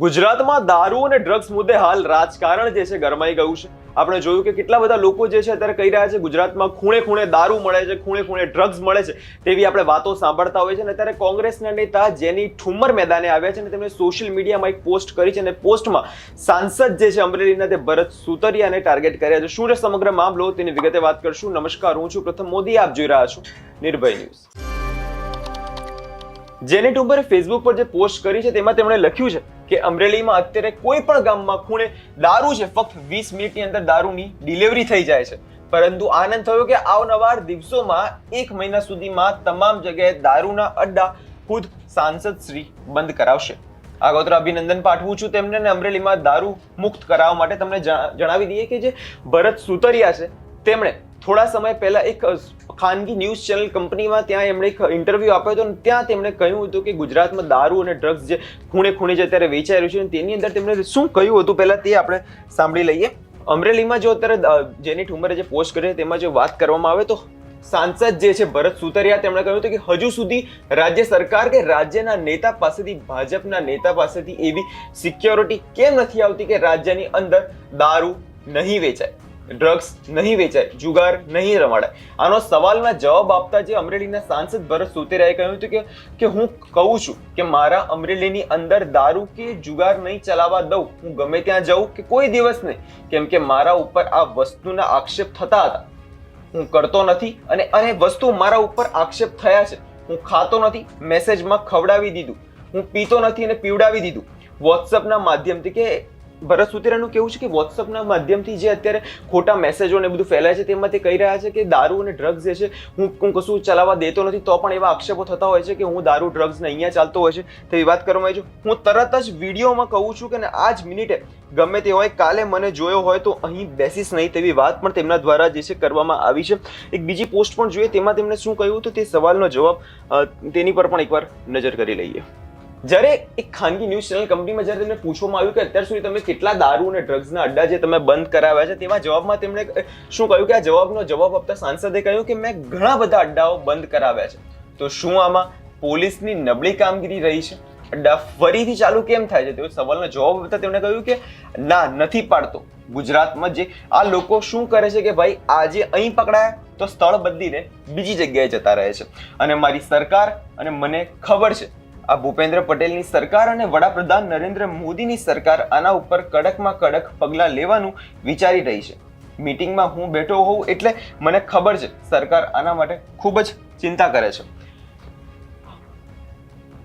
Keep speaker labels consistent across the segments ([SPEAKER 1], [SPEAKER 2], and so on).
[SPEAKER 1] ગુજરાતમાં દારૂ અને ડ્રગ્સ મુદ્દે હાલ રાજકારણ જે છે ગરમાઈ ગયું છે. આપણે જોયું કે કેટલા બધા લોકો જે છે અત્યારે કહી રહ્યા છે ગુજરાતમાં ખૂણે ખૂણે દારૂ મળે છે, ખૂણે ખૂણે ડ્રગ્સ મળે છે તેવી આપણે વાતો સાંભળતા હોય છે અને અત્યારે કોંગ્રેસના નેતા જેની ઠુમ્મર મેદાને આવ્યા છે અને તેમણે સોશિયલ મીડિયામાં એક પોસ્ટ કરી છે અને પોસ્ટમાં સાંસદ જે છે અમરેલીના તે ભરત સુતરિયાને ટાર્ગેટ કર્યા છે. શું છે સમગ્ર મામલો તેની વિગતે વાત કરશું. નમસ્કાર, હું છું પ્રથમ મોદી. આપ જોઈ રહ્યા છો નિર્ભય ન્યૂઝ. જેની ટુંબરે ફેસબુક પર જે પોસ્ટ કરી છે, તેમાં તેમણે લખ્યું છે કે અમરેલીમાં અત્યારે કોઈ પણ ગામમાં ખૂણે દારૂ છે, ફક્ત વીસ મિનિટની અંદર દારૂની ડિલિવરી થઈ જાય છે. પરંતુ આનંદ થયો કે આવનવાર દિવસોમાં એક મહિના સુધીમાં તમામ જગ્યાએ દારૂના અડ્ડા ખુદ સાંસદ શ્રી બંધ કરાવશે. આગોતરા અભિનંદન પાઠવું છું તેમને અને અમરેલીમાં દારૂ મુક્ત કરાવવા માટે તમને જણા- જણાવી દઈએ કે જે ભરત સુતરિયા છે, તેમણે થોડા સમય પહેલા એક ખાનગી ન્યૂઝ ચેનલ કંપનીમાં ત્યાં એમણે એક ઇન્ટરવ્યૂ આપ્યો હતો અને ત્યાં તેમણે કહ્યું હતું કે ગુજરાતમાં દારૂ અને ડ્રગ્સ જે ખૂણે ખૂણે જે અત્યારે વેચાઈ રહ્યું છે તેની અંદર તેમણે શું કહ્યું હતું પહેલાં તે આપણે સાંભળી લઈએ. અમરેલીમાં જો અત્યારે જેની ઠુમરે જે પોસ્ટ કરી તેમાં જો વાત કરવામાં આવે તો સાંસદ જે છે ભરત સુતરિયા તેમણે કહ્યું હતું કે હજુ સુધી રાજ્ય સરકાર કે રાજ્યના નેતા પાસેથી, ભાજપના નેતા પાસેથી એવી સિક્યોરિટી કેમ નથી આવતી કે રાજ્યની અંદર દારૂ નહીં વેચાય? ડ્રગ્સ નહીં વેચાય, જુગાર નહીં રમાડાય આનો સવાલના જવાબ આપતા જે અમરેલીના સાંસદ ભરત સુતેરાએ કહ્યું હતું કે કે હું કહું છું કે મારા અમરેલીની અંદર દારૂ કે જુગાર નહીં ચલાવવા દઉં, હું ગમે ત્યાં જાઉં કે કોઈ દિવસ નહીં, કેમ કે મારા ઉપર આ વસ્તુના આક્ષેપ થતા હતા. હું કરતો નથી અને અને વસ્તુ મારા ઉપર આક્ષેપ થયા છે. હું ખાતો નથી મેસેજમાં ખવડાવી દીધું. હું પીતો નથી અને પીવડાવી દીધું. વોટ્સઅપના માધ્યમથી કે ભરત સુતેરાનું કેવું છે કે વોટ્સઅપના માધ્યમથી જે અત્યારે ખોટા મેસેજો ને બધું ફેલાય છે તેમાં તે કહી રહ્યા છે કે દારૂ અને ડ્રગ્સ જે છે, હું હું કશું ચલાવવા દેતો નથી, તો પણ એવા આક્ષેપો થતા હોય છે કે હું દારૂ ડ્રગ્સ ને અહીંયા ચાલતો હોય છે. તેવી વાત કરવામાં આવી છે. હું તરત જ વિડીયોમાં કહું છું કે આ જ મિનિટે ગમે તે હોય, કાલે મને જોયો હોય તો અહીં બેસીસ નહીં તેવી વાત પણ તેમના દ્વારા જે છે કરવામાં આવી છે. એક બીજી પોસ્ટ પણ જોઈએ, તેમાં તેમણે શું કહ્યું તો તે સવાલનો જવાબ તેની પર પણ એકવાર નજર કરી લઈએ. જ્યારે એક ખાનગી ન્યૂઝ ચેનલ કંપનીમાં જ્યારે તેમને પૂછવામાં આવ્યું કે અત્યાર સુધી તમે કેટલા દારૂ અને ડ્રગ્સના અડ્ડા જે તમે બંધ કરાવ્યા છે તેમાં જવાબમાં તેમણે શું કહ્યું કે આ જવાબનો જવાબ આપતા સાંસદે કહ્યું કે મેં ઘણા બધા અડ્ડાઓ બંધ કરાવ્યા છે. તો શું આમાં પોલીસની નબળી કામગીરી રહી છે? અડ્ડા ફરીથી ચાલુ કેમ થાય છે? તેવો સવાલનો જવાબ આપતા તેમણે કહ્યું કે ના, નથી પાડતો. ગુજરાતમાં જે આ લોકો શું કરે છે કે ભાઈ, આજે અહીં પકડાયા તો સ્થળ બદલીને બીજી જગ્યાએ જતા રહે છે. અને મારી સરકાર અને મને ખબર છે આ ભૂપેન્દ્ર પટેલની સરકાર અને વડાપ્રધાન નરેન્દ્ર મોદીની સરકાર આના ઉપર કડકમાં કડક પગલાં લેવાનું વિચારી રહી છે. મીટિંગમાં હું બેઠો હોઉં એટલે મને ખબર છે, સરકાર આના માટે ખૂબ જ ચિંતા કરે છે.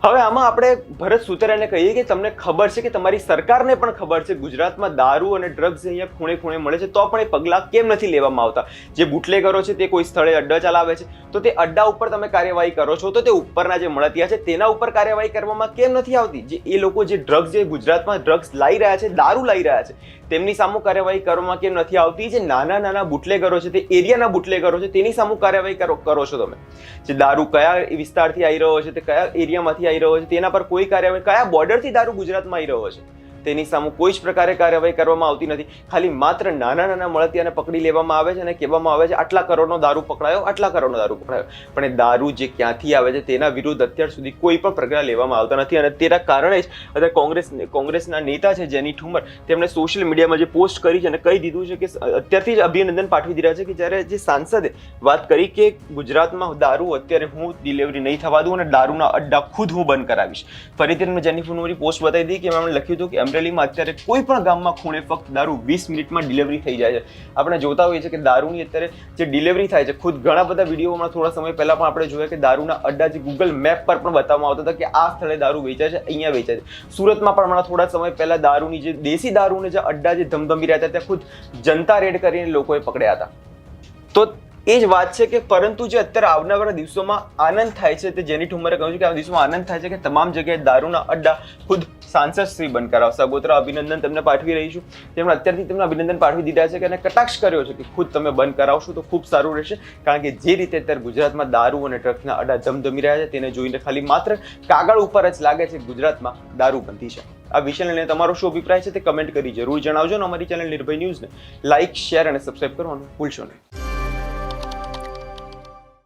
[SPEAKER 1] હવે આમાં આપણે ભરત સુતરાને કહીએ કે તમને ખબર છે કે તમારી સરકારને પણ ખબર છે ગુજરાતમાં દારૂ અને ડ્રગ્સ અહીંયા ખૂણે ખૂણે મળે છે, તો પણ એ પગલાં કેમ નથી લેવામાં આવતા? જે બુટલેગરો છે તે કોઈ સ્થળે અડ્ડા ચલાવે છે, તો તે અડ્ડા ઉપર તમે કાર્યવાહી કરો છો, તો તે ઉપરના જે મળતિયા છે તેના ઉપર કાર્યવાહી કરવામાં કેમ નથી આવતી? જે એ લોકો જે ડ્રગ્સ જે ગુજરાતમાં ડ્રગ્સ લાવી રહ્યા છે, દારૂ લાવી રહ્યા છે, તેમની સામે કાર્યવાહી કરવામાં કેમ નથી આવતી? જે નાના નાના બુટલેગરો છે, તે એરિયાના બુટલેગરો છે, તેની સામે કાર્યવાહી કરો છો તમે. જે દારૂ કયા વિસ્તારથી આવી રહ્યો છે, તે કયા એરિયામાંથી આવી રહ્યો છે તેના પર કોઈ કાર્યવાહી કયા બોર્ડરથી દારૂ ગુજરાતમાં આવી રહ્યો છે? તેની સામે કોઈ જ પ્રકારે કાર્યવાહી કરવામાં આવતી નથી. ખાલી માત્ર નાના નાના મળતિયાને પકડી લેવામાં આવે છે અને કહેવામાં આવે છે આટલા કરોડનો દારૂ પકડાયો, આટલા કરોડનો દારૂ પકડાયો. પણ એ દારૂ જે ક્યાંથી આવે છે તેના વિરુદ્ધ અત્યાર સુધી કોઈ પણ પ્રક્રિયા લેવામાં આવતા નથી અને તેના કારણે જ અત્યારે કોંગ્રેસ, કોંગ્રેસના નેતા છે જેની ઠુમર તેમણે સોશિયલ મીડિયામાં જે પોસ્ટ કરી છે અને કહી દીધું છે કે અત્યારથી જ અભિનંદન પાઠવી દીધા છે કે જ્યારે જે સાંસદે વાત કરી કે ગુજરાતમાં દારૂ અત્યારે હું ડિલિવરી નહીં થવા દઉં અને દારૂના અડ્ડા ખુદ હું બંધ કરાવીશ. ફરીથી મેં જેની ફોનવાળી પોસ્ટ બતાવી દીધી કે એમણે લખ્યું હતું કે અમરેલીમાં અત્યારે કોઈ પણ ગામમાં ખૂણે ફક્ત દારૂ વીસ મિનિટમાં ડિલિવરી થઈ જાય છે. આપણે જોતા હોઈએ છીએ કે દારૂની અત્યારે જે ડિલિવરી થાય છે, ખુદ ઘણા બધા વિડીયોમાં થોડા સમય પહેલાં પણ આપણે જોયા કે દારૂના અડ્ડા જે ગૂગલ મેપ પર પણ બતાવવામાં આવતા હતા કે આ સ્થળે દારૂ વેચાય છે, અહીંયા વેચાય છે. સુરતમાં પણ હમણાં થોડા સમય પહેલાં દારૂની જે દેશી દારૂને જે અડ્ડા જે ધમધમી રહ્યા હતા, ત્યાં ખુદ જનતા રેડ કરીને લોકોએ પકડ્યા હતા. તો એ જ વાત છે કે પરંતુ જે અત્યારે આવનારા દિવસોમાં આનંદ થાય છે તે જેની ઠુમરે કહ્યું છે કે આ દિવસોમાં આનંદ થાય છે કે તમામ જગ્યાએ દારૂના અડ્ડા ખુદ સાંસદ શ્રી બંધ કરાવશે. અગોતરા અભિનંદન તમને પાઠવી રહી છું. તેમણે અત્યારથી તમને અભિનંદન પાઠવી દીધા છે કે એને કટાક્ષ કર્યો છે કે ખુદ તમે બંધ કરાવશો તો ખૂબ સારું રહેશે. કારણ કે જે રીતે અત્યારે ગુજરાતમાં દારૂ અને ડ્રગ્સના અડ્ડા ધમધમી રહ્યા છે તેને જોઈને ખાલી માત્ર કાગળ ઉપર જ લાગે છે ગુજરાતમાં દારૂ બંધી છે. આ વિષયને લઈને તમારો શું અભિપ્રાય છે તે કમેન્ટ કરી જરૂર જણાવજો અને અમારી ચેનલ નિર્ભય ન્યૂઝને લાઇક શેર અને સબસ્ક્રાઇબ કરવાનું ભૂલશો નહીં.